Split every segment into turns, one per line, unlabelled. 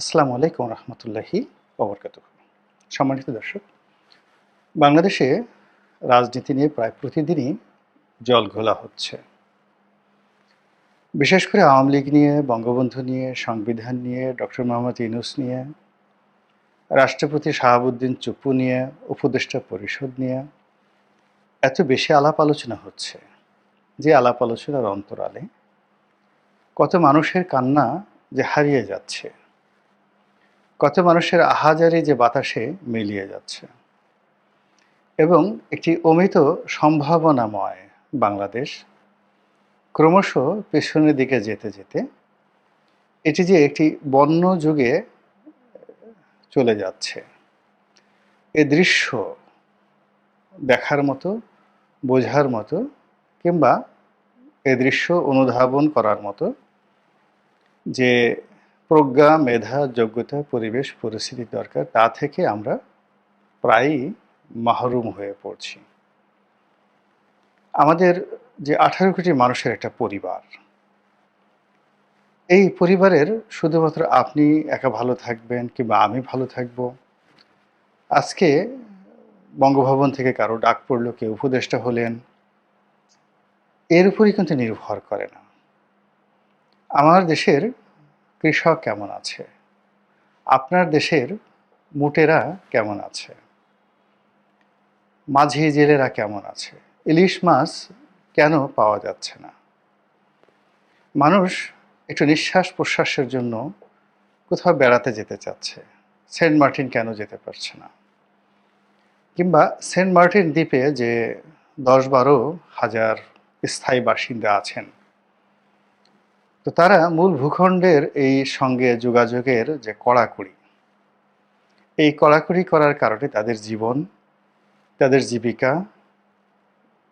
আসসালামু আলাইকুম রহমতুল্লাহি ওবরকাত সম্মানিত দর্শক, বাংলাদেশে রাজনীতি নিয়ে প্রায় প্রতিদিনই জল ঘোলা হচ্ছে। বিশেষ করে আওয়ামী লীগ নিয়ে, বঙ্গবন্ধু নিয়ে, সংবিধান নিয়ে, ডক্টর মোহাম্মদ ইউনুস নিয়ে, রাষ্ট্রপতি শাহাবুদ্দিন চুপু নিয়ে, উপদেষ্টা পরিষদ নিয়ে এত বেশি আলাপ আলোচনা হচ্ছে যে আলাপ আলোচনার অন্তরালে কত মানুষের কান্না যে হারিয়ে যাচ্ছে। কত মানুষের আহাজারি যে বাতাসে মিলিয়ে যাচ্ছে। এবং একটি অমিত সম্ভাবনাময় বাংলাদেশ ক্রমশ পেছনের দিকে যেতে যেতে এটি যে একটি বন্য যুগে চলে যাচ্ছে। এ দৃশ্য দেখার মতো, বোঝার মতো কিংবা এ দৃশ্য অনুধাবন করার মতো যে প্রজ্ঞা, মেধা, যোগ্যতা, পরিবেশ, পরিস্থিতি দরকার, তা থেকে আমরা প্রায়ই মাহরুম হয়ে পড়ছি। আমাদের যে আঠারো কোটি মানুষের একটা পরিবার, এই পরিবারের শুধুমাত্র আপনি একা ভালো থাকবেন কিংবা আমি ভালো থাকব? আজকে বঙ্গভবন থেকে কারও ডাক পড়ল, কেউ উপদেষ্টা হলেন, এর উপরই কিন্তু নির্ভর করে না। আমার দেশের কৃষক কেমন আছে? আপনার দেশের মুটেরা কেমন আছে? মাঝি জেলেরা কেমন আছে? ইলিশ মাছ কেন পাওয়া যাচ্ছে না? মানুষ একটু নিঃশ্বাস প্রশ্বাসের জন্য কোথাও বেড়াতে যেতে চাচ্ছে। সেন্ট মার্টিন কেন যেতে পারছে না? কিংবা সেন্ট মার্টিন দ্বীপে যে দশ বারো হাজার স্থায়ী বাসিন্দা আছেন তো তারা মূল ভূখণ্ডের এই সঙ্গে যোগাযোগের যে কড়াকড়ি, এই কড়াকড়ি করার কারণে তাদের জীবন, তাদের জীবিকা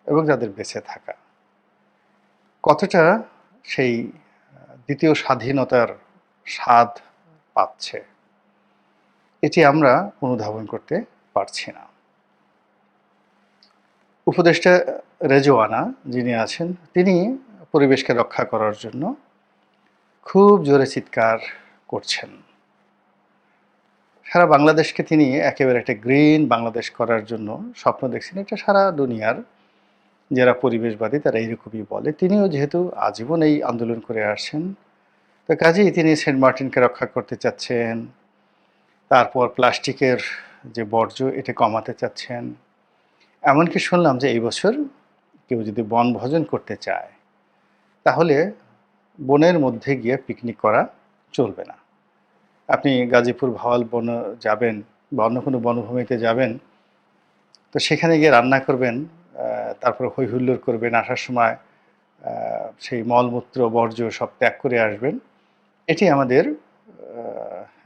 এবং তাদের বেঁচে থাকা। কতটা সেই দ্বিতীয় স্বাধীনতার স্বাদ পাচ্ছে, এটি আমরা অনুধাবন করতে পারছি না। উপদেষ্টা রেজওয়ানা যিনি আছেন, তিনি পরিবেশকে রক্ষা করার জন্য খুব জোরে চিৎকার করছেন। সারা বাংলাদেশকে তিনি একেবারে একটা গ্রিন বাংলাদেশ করার জন্য স্বপ্ন দেখছেন। এটা সারা দুনিয়ার যারা পরিবেশবাদী, তারা এইরকমই বলে। তিনিও যেহেতু আজীবন এই আন্দোলন করে আসছেন, তো কাজেই তিনি সেন্ট মার্টিনকে রক্ষা করতে চাচ্ছেন, তারপর প্লাস্টিকের যে বর্জ্য, এটা কমাতে চাচ্ছেন। এমনকি শুনলাম যে এই বছর কেউ যদি বনভোজন করতে চায়, তাহলে বনের মধ্যে গিয়ে পিকনিক করা চলবে না। আপনি গাজীপুর ভাওয়াল বন যাবেন বা অন্য কোনো বনভূমিতে যাবেন, তো সেখানে গিয়ে রান্না করবেন তারপর হই হুল্লোড় করবেন, আসার সময় সেই মলমূত্র, বর্জ্য সব ত্যাগ করে আসবেন। এটি আমাদের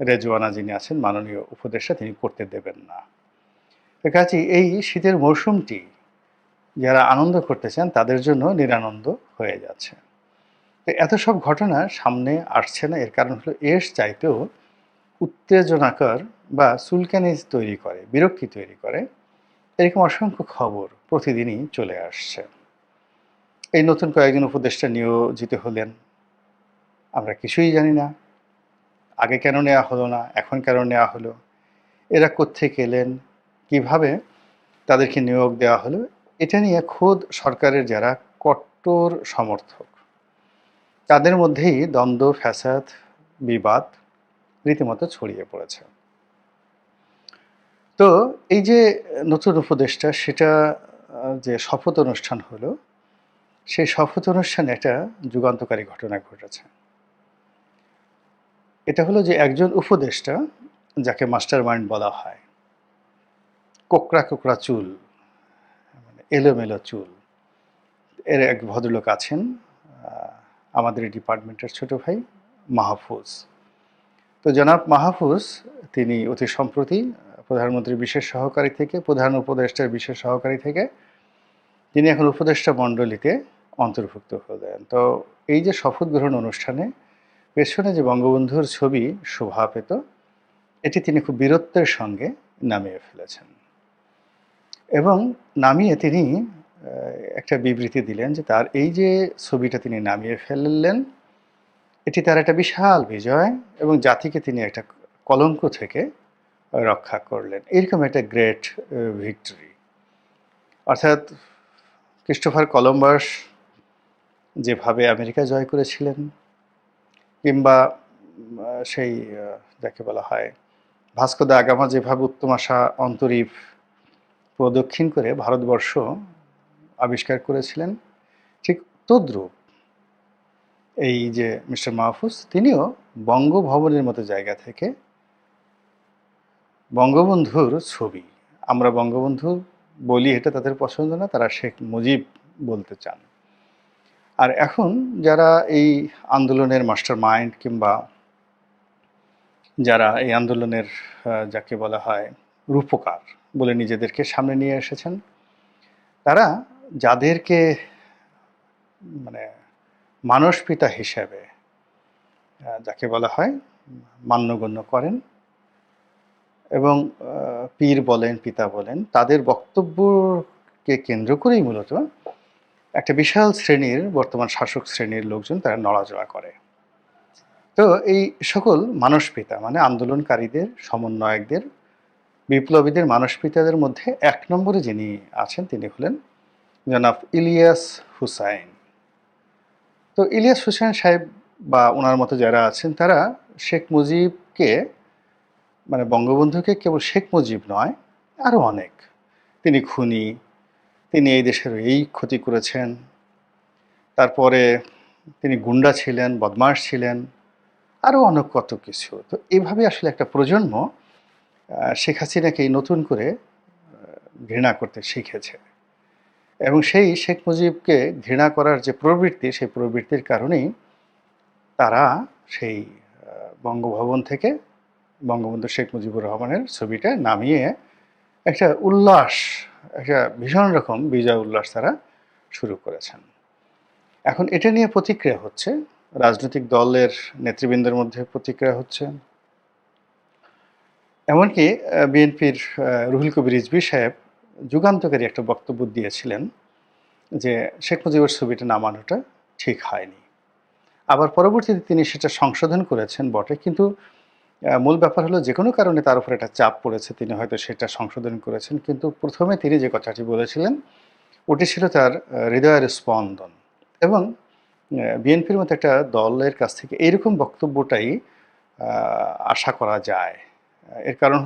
রেজওয়ানা যিনি আছেন, মাননীয় উপদেষ্টা, তিনি করতে দেবেন না। কাজে এই শীতের মৌসুমটি, যারা আনন্দ করতে চান, তাদের জন্য নিরানন্দ হয়ে যাচ্ছে। এত সব ঘটনা সামনে আসছে না, এর কারণ হলো এর চাইতেও উত্তেজনাকর বা সুলকানিজ তৈরি করে, বিরক্তি তৈরি করে, এরকম অসংখ্য খবর প্রতিদিনই চলে আসছে। এই নতুন কয়েকজন উপদেষ্টা নিয়োজিত হলেন, আমরা কিছুই জানি না, আগে কেন নেওয়া হলো না, এখন কেন নেওয়া হলো, এরা কোত্থেকে এলেন, কীভাবে তাদেরকে নিয়োগ দেওয়া হলো, এটা নিয়ে খোদ সরকারের যারা কট্টর সমর্থক তাদের মধ্যেই দ্বন্দ্ব, ফ্যাসাদ, বিবাদ রীতিমতো ছড়িয়ে পড়েছে। তো এই যে নতুন উপদেশটা সেটা যে শপথ অনুষ্ঠান হলো, সেই শপথ অনুষ্ঠানে একটা যুগান্তকারী ঘটনা ঘটেছে। এটা হলো যে একজন উপদেষ্টা, যাকে মাস্টার মাইন্ড বলা হয়, কোকড়া কোকড়া চুল মানে এলোমেলো চুল, এর এক ভদ্রলোক আছেন আমাদের ডিপার্টমেন্টের ছোট ভাই মাহফুজ। তো জনাব মাহফুজ, তিনি অতি সম্প্রতি প্রধানমন্ত্রীর বিশেষ সহকারী থেকে, প্রধান উপদেষ্টার বিশেষ সহকারী থেকে, তিনি এখন উপদেষ্টা মণ্ডলীতে অন্তর্ভুক্ত হলেন। তো এই যে শপথ গ্রহণ অনুষ্ঠানে পেছনে যে বঙ্গবন্ধুর ছবি শোভা পেত, এটি তিনি খুব বীরত্বের সঙ্গে নামিয়ে ফেলেছেন। এবং নামিয়ে তিনি একটা বিবৃতি দিলেন যে তার এই যে ছবিটা তিনি নামিয়ে ফেললেন, এটি তার একটা বিশাল বিজয় এবং জাতিকে তিনি একটা কলঙ্ক থেকে রক্ষা করলেন। এরকম একটা গ্রেট ভিক্টরি অর্থাৎ ক্রিস্টোফার কলম্বাস যেভাবে আমেরিকা জয় করেছিলেন, কিংবা সেই যাকে বলা হয় ভাস্কো দা আগামা যেভাবে উত্তম আশা অন্তরীপ প্রদক্ষিণ করে ভারতবর্ষ আবিষ্কার করেছিলেন, ঠিক তদ্রূপ এই যে মিস্টার মাহফুজ, তিনিও বঙ্গভবনের মতো জায়গা থেকে বঙ্গবন্ধুর ছবি। আমরা বঙ্গবন্ধু বলি এটা তাদের পছন্দ না, তারা শেখ মুজিব বলতে চান। আর এখন যারা এই আন্দোলনের মাস্টার মাইন্ড কিংবা যারা এই আন্দোলনের যাকে বলা হয় রূপকার বলে নিজেদেরকে সামনে নিয়ে এসেছেন, তারা যাদেরকে মানে মানস পিতা হিসেবে যাকে বলা হয়, মান্যগণ্য করেন এবং পীর বলেন, পিতা বলেন, তাদের বক্তব্যকে কেন্দ্র করেই মূলত একটা বিশাল শ্রেণির, বর্তমান শাসক শ্রেণির লোকজন তারা নড়াচড়া করে। তো এই সকল মানস পিতা মানে আন্দোলনকারীদের, সমন্বয়কদের, বিপ্লবীদের মানস পিতাদের মধ্যে এক নম্বরে যিনি আছেন, তিনি হলেন জনাব ইলিয়াস হুসাইন। তো ইলিয়াস হুসাইন সাহেব বা ওনার মতো যারা আছেন, তারা শেখ মুজিবকে মানে বঙ্গবন্ধুকে কেবল শেখ মুজিব নয় আরও অনেক। তিনি খুনি, তিনি এই দেশের এই ক্ষতি করেছেন। তারপরে তিনি গুন্ডা ছিলেন, বদমাশ ছিলেন আরও অনেক কত কিছু। তো এইভাবে আসলে একটা প্রজন্ম শেখ হাসিনাকে নতুন করে ঘৃণা করতে শিখেছে। এবং সেই শেখ মুজিবকে ঘৃণা করার যে প্রবৃত্তি, সেই প্রবৃত্তির কারণেই তারা সেই বঙ্গভবন থেকে বঙ্গবন্ধু শেখ মুজিবুর রহমানের ছবিটা নামিয়ে একটা উল্লাস, একটা ভীষণ রকম বিজয় উল্লাস তারা শুরু করেছেন। এখন এটা নিয়ে প্রতিক্রিয়া হচ্ছে, রাজনৈতিক দলের নেতৃবৃন্দের মধ্যে প্রতিক্রিয়া হচ্ছে। এমনকি বিএনপির রুহুল কবির রিজভি সাহেব যুগান্তকারী একটা বক্তব্য দিয়েছিলেন যে শেখ মুজিবের ছবিটা নামানোটা ঠিক হয়নি। আবার পরবর্তীতে তিনি সেটা সংশোধন করেছেন বটে, কিন্তু মূল ব্যাপার হলো যে কোনো কারণে তার উপর একটা চাপ পড়েছে, তিনি হয়তো সেটা সংশোধন করেছেন, কিন্তু প্রথমে তিনি যে কথাটি বলেছিলেন, ওটি ছিল তার হৃদয়ের স্পন্দন। এবং বিএনপির মতো একটা দলের কাছ থেকে এইরকম বক্তব্যটাই আশা করা যায়। এর কারণ